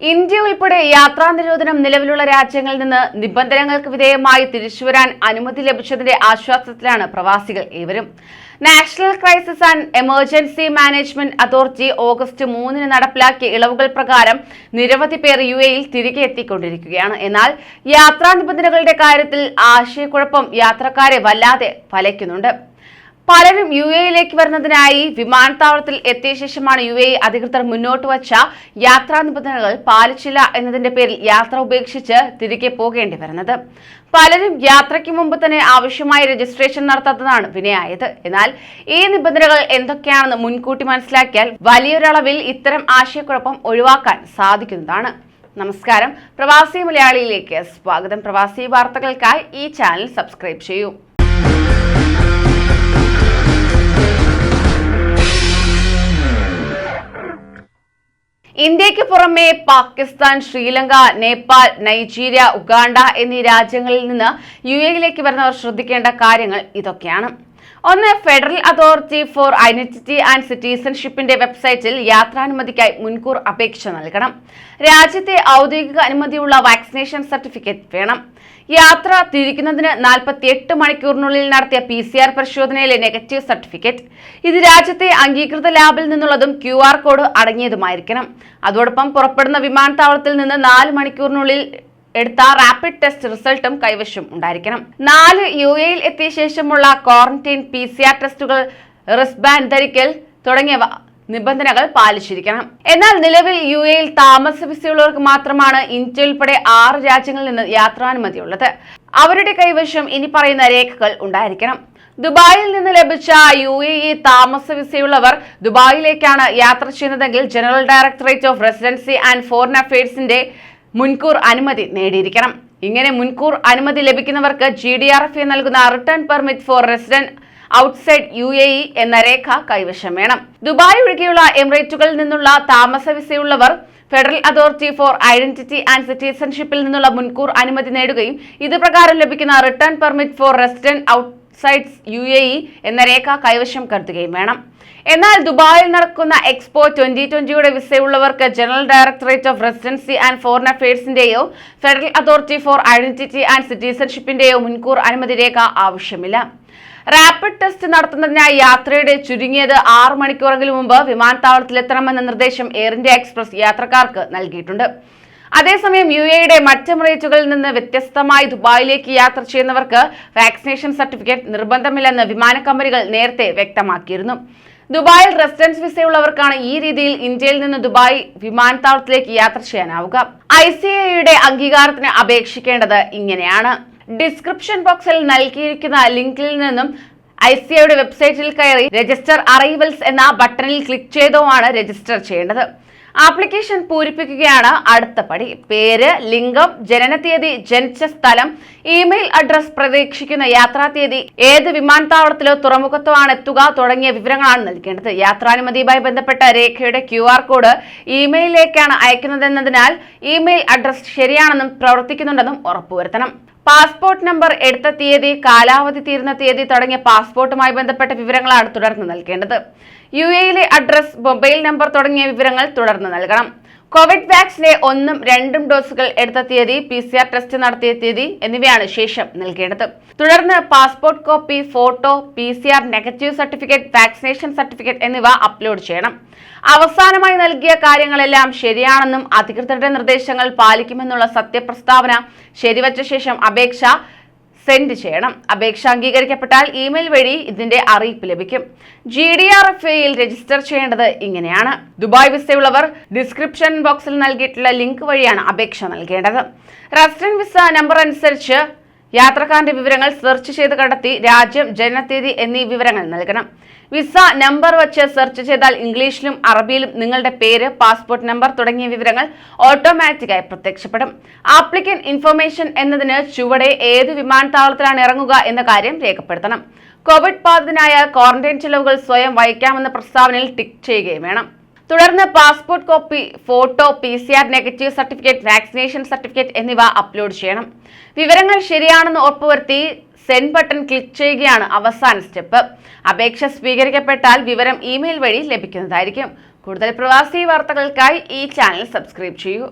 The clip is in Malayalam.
ഇന്ത്യ ഉൾപ്പെടെ യാത്രാ നിരോധനം നിലവിലുള്ള രാജ്യങ്ങളിൽ നിന്ന് നിബന്ധനകൾക്ക് വിധേയമായി തിരിച്ചുവരാൻ അനുമതി ലഭിച്ചതിന്റെ ആശ്വാസത്തിലാണ് പ്രവാസികൾ ഏവരും. National crisis and emergency management authority August മൂന്നിന് നടപ്പിലാക്കിയ ഇളവുകൾ പ്രകാരം നിരവധി പേർ യു എയിൽ തിരികെ എത്തിക്കൊണ്ടിരിക്കുകയാണ്. എന്നാൽ യാത്രാ നിബന്ധനകളുടെ കാര്യത്തിൽ ആശയക്കുഴപ്പം യാത്രക്കാരെ വല്ലാതെ വലയ്ക്കുന്നുണ്ട് പലരും യു എയിലേക്ക് വരുന്നതിനായി വിമാനത്താവളത്തിൽ എത്തിയ ശേഷമാണ് യു എ അധികൃതർ മുന്നോട്ട് വച്ച യാത്രാ നിബന്ധനകൾ പാലിച്ചില്ല എന്നതിന്റെ പേരിൽ യാത്ര ഉപേക്ഷിച്ച് തിരികെ പോകേണ്ടി വരുന്നത്. പലരും യാത്രയ്ക്ക് മുമ്പ് തന്നെ ആവശ്യമായ രജിസ്ട്രേഷൻ നടത്താത്തതാണ് വിനയായത്. എന്നാൽ ഈ നിബന്ധനകൾ എന്തൊക്കെയാണെന്ന് മുൻകൂട്ടി മനസ്സിലാക്കിയാൽ വലിയൊരളവിൽ ഇത്തരം ആശയക്കുഴപ്പം ഒഴിവാക്കാൻ സാധിക്കുന്നതാണ്. നമസ്കാരം. പ്രവാസി മലയാളിയിലേക്ക് സ്വാഗതം. പ്രവാസി വാർത്തകൾക്കായി ഈ ചാനൽ സബ്സ്ക്രൈബ് ചെയ്യൂ. ഇന്ത്യയ്ക്ക് പുറമെ പാകിസ്ഥാൻ ശ്രീലങ്ക നേപ്പാൾ നൈജീരിയ ഉഗാണ്ട എന്നീ രാജ്യങ്ങളിൽ നിന്ന് യു എയിലേക്ക് വരുന്നവർ ശ്രദ്ധിക്കേണ്ട കാര്യങ്ങൾ ഇതൊക്കെയാണ്. ഒന്ന് federal authority for identity and സിറ്റിസൺഷിപ്പിന്റെ വെബ്സൈറ്റിൽ യാത്രാനുമതിക്കായി മുൻകൂർ അപേക്ഷ നൽകണം. രാജ്യത്തെ ഔദ്യോഗിക അനുമതിയുള്ള വാക്സിനേഷൻ സർട്ടിഫിക്കറ്റ് വേണം. യാത്ര തിരിക്കുന്നതിന് നാൽപ്പത്തിയെട്ട് മണിക്കൂറിനുള്ളിൽ നടത്തിയ പി സി ആർ പരിശോധനയിലെ നെഗറ്റീവ് സർട്ടിഫിക്കറ്റ് ഇത് രാജ്യത്തെ അംഗീകൃത ലാബിൽ നിന്നുള്ളതും ക്യു ആർ കോഡ് അടങ്ങിയതുമായിരിക്കണം. അതോടൊപ്പം പുറപ്പെടുന്ന വിമാനത്താവളത്തിൽ നിന്ന് നാല് മണിക്കൂറിനുള്ളിൽ എടുത്ത റാപ്പിഡ് ടെസ്റ്റ് റിസൾട്ടും കൈവശം ഉണ്ടായിരിക്കണം. നാല് യു എയിൽ എത്തിയ ശേഷമുള്ള ക്വാറന്റൈൻ പി സി ആർ ടെസ്റ്റുകൾ റിസ്ബാൻഡ് ധരിക്കൽ തുടങ്ങിയവ നിബന്ധനകൾ പാലിച്ചിരിക്കണം. എന്നാൽ നിലവിൽ യു എയിൽ താമസ വിസയുള്ളവർക്ക് മാത്രമാണ് ഇന്ത്യ ഉൾപ്പെടെ ആറ് രാജ്യങ്ങളിൽ നിന്ന് യാത്രാനുമതി ഉള്ളത് അവരുടെ കൈവശം ഇനി പറയുന്ന രേഖകൾ ഉണ്ടായിരിക്കണം. ദുബായിൽ നിന്ന് ലഭിച്ച യു എ ഇ താമസ വിസയുള്ളവർ ദുബായിലേക്കാണ് യാത്ര ചെയ്യുന്നതെങ്കിൽ general directorate of residency and foreign അഫയേഴ്സിന്റെ മുൻകൂർ അനുമതി നേടിയിരിക്കണം. ഇങ്ങനെ മുൻകൂർ അനുമതി ലഭിക്കുന്നവർക്ക് ജി ഡി ആർ എഫ് നൽകുന്ന return permit for resident outside U A E എന്ന രേഖ കൈവശം വേണം. ദുബായ് ഒഴികെയുള്ള എമിറേറ്റുകളിൽ നിന്നുള്ള താമസ വിസയുള്ളവർ federal authority for identity and സിറ്റിസൺഷിപ്പിൽ നിന്നുള്ള മുൻകൂർ അനുമതി നേടുകയും ഇത് പ്രകാരം ലഭിക്കുന്ന return permit for resident outsides U A E എന്ന രേഖ കൈവശം കരുതുകയും വേണം. എന്നാൽ ദുബായിൽ നടക്കുന്ന എക്സ്പോ ട്വന്റി ട്വന്റിയുടെ വിസയുള്ളവർക്ക് general directorate of residency and foreign അഫയേഴ്സിന്റെയോ federal authority for identity and സിറ്റിസൺഷിപ്പിന്റെയോ മുൻകൂർ അനുമതി രേഖ ആവശ്യമില്ല. റാപ്പിഡ് ടെസ്റ്റ് നടത്തുന്നതിനായി യാത്രയുടെ ചുരുങ്ങിയത് ആറ് മണിക്കൂറെങ്കിലും മുമ്പ് വിമാനത്താവളത്തിലെത്തണമെന്ന നിർദ്ദേശം എയർ ഇന്ത്യ എക്സ്പ്രസ് യാത്രക്കാർക്ക് നൽകിയിട്ടുണ്ട്. അതേസമയം യു എയുടെ മറ്റ് എമിറേറ്റുകളിൽ നിന്ന് വ്യത്യസ്തമായി ദുബായിലേക്ക് യാത്ര ചെയ്യുന്നവർക്ക് വാക്സിനേഷൻ സർട്ടിഫിക്കറ്റ് നിർബന്ധമില്ലെന്ന് വിമാന കമ്പനികൾ നേരത്തെ വ്യക്തമാക്കിയിരുന്നു. ദുബായിൽ റെസിഡൻസ് വിസയുള്ളവർക്കാണ് ഈ രീതിയിൽ ഇന്ത്യയിൽ നിന്ന് ദുബായ് വിമാനത്താവളത്തിലേക്ക് യാത്ര ചെയ്യാനാവുക. ഐ സി എയുടെ അംഗീകാരത്തിന് അപേക്ഷിക്കേണ്ടത് ഇങ്ങനെയാണ്. ഡിസ്ക്രിപ്ഷൻ ബോക്സിൽ നൽകിയിരിക്കുന്ന ലിങ്കിൽ നിന്നും ഐ സി ഐയുടെ വെബ്സൈറ്റിൽ കയറി രജിസ്റ്റർ അറൈവൽസ് എന്ന ബട്ടണിൽ ക്ലിക്ക് ചെയ്തോ ആണ് രജിസ്റ്റർ ചെയ്യേണ്ടത്. ആപ്ലിക്കേഷൻ പൂരിപ്പിക്കുകയാണ് അടുത്ത പടി. പേര് ലിംഗം ജനനതീയതി ജനിച്ച സ്ഥലം ഇമെയിൽ അഡ്രസ് പ്രതീക്ഷിക്കുന്ന യാത്രാ തീയതി ഏത് വിമാനത്താവളത്തിലോ തുറമുഖത്തോ ആണ് എത്തുക തുടങ്ങിയ വിവരങ്ങളാണ് നൽകേണ്ടത്. യാത്രാനുമതിയുമായി ബന്ധപ്പെട്ട രേഖയുടെ ക്യു ആർ കോഡ് ഇമെയിലിലേക്കാണ് അയക്കുന്നതെന്നതിനാൽ ഇമെയിൽ അഡ്രസ് ശരിയാണെന്നും പ്രവർത്തിക്കുന്നുണ്ടെന്നും ഉറപ്പുവരുത്തണം. പാസ്പോർട്ട് നമ്പർ എടുത്ത തീയതി കാലാവധി തീരുന്ന തീയതി തുടങ്ങിയ പാസ്പോർട്ടുമായി ബന്ധപ്പെട്ട വിവരങ്ങളാണ് തുടർന്ന് നൽകേണ്ടത്. യു എയിലെ അഡ്രസ് മൊബൈൽ നമ്പർ തുടങ്ങിയ വിവരങ്ങൾ തുടർന്ന് നൽകണം. കോവിഡ് വാക്സിനെ ഒന്നും രണ്ടും ഡോസുകൾ എടുത്ത തീയതി പി സി ആർ ടെസ്റ്റ് നടത്തിയ തീയതി എന്നിവയാണ് ശേഷം നൽകേണ്ടത്. തുടർന്ന് passport copy photo P C R negative certificate vaccination certificate എന്നിവ അപ്ലോഡ് ചെയ്യണം. അവസാനമായി നൽകിയ കാര്യങ്ങളെല്ലാം ശരിയാണെന്നും അധികൃതരുടെ നിർദ്ദേശങ്ങൾ പാലിക്കുമെന്നുള്ള സത്യപ്രസ്താവന ശരിവച്ച ശേഷം അപേക്ഷ സെൻഡ് ചെയ്യണം. അപേക്ഷ അംഗീകരിക്കപ്പെട്ടാൽ ഇമെയിൽ വഴി ഇതിന്റെ അറിയിപ്പ് ലഭിക്കും. ജി ഡി ആർ എഫ് എയിൽ രജിസ്റ്റർ ചെയ്യേണ്ടത് ഇങ്ങനെയാണ്. ദുബായ് വിസയുള്ളവർ ഡിസ്ക്രിപ്ഷൻ ബോക്സിൽ നൽകിയിട്ടുള്ള ലിങ്ക് വഴിയാണ് അപേക്ഷ നൽകേണ്ടത്. റെസിഡന്റ് വിസ നമ്പർ അനുസരിച്ച് യാത്രക്കാരന്റെ വിവരങ്ങൾ സെർച്ച് ചെയ്ത് കണ്ടെത്തി രാജ്യം ജനനത്തീയതി എന്നീ വിവരങ്ങൾ നൽകണം. വിസ നമ്പർ വച്ച് സെർച്ച് ചെയ്താൽ ഇംഗ്ലീഷിലും അറബിയിലും നിങ്ങളുടെ പേര് പാസ്പോർട്ട് നമ്പർ തുടങ്ങിയ വിവരങ്ങൾ ഓട്ടോമാറ്റിക്കായി പ്രത്യക്ഷപ്പെടും. ആപ്ലിക്കൻ ഇൻഫർമേഷൻ എന്നതിന് ചുവടെ ഏത് വിമാനത്താവളത്തിലാണ് ഇറങ്ങുക എന്ന കാര്യം രേഖപ്പെടുത്തണം. കോവിഡ് ബാധിതനായ ക്വാറന്റൈൻ ചെലവുകൾ സ്വയം വഹിക്കാമെന്ന പ്രസ്താവനയിൽ ടിക്ക് ചെയ്യുകയും വേണം. തുടർന്ന് passport copy photo P C R negative certificate vaccination certificate എന്നിവ അപ്ലോഡ് ചെയ്യണം. വിവരങ്ങൾ ശരിയാണെന്ന് ഉറപ്പുവരുത്തി സെൻഡ് ബട്ടൺ ക്ലിക്ക് ചെയ്യുകയാണ് അവസാന സ്റ്റെപ്പ്. അപേക്ഷ സ്വീകരിക്കപ്പെട്ടാൽ വിവരം ഇമെയിൽ വഴി ലഭിക്കുന്നതായിരിക്കും. കൂടുതൽ പ്രവാസി വാർത്തകൾക്കായി ഈ ചാനൽ സബ്സ്ക്രൈബ് ചെയ്യൂ.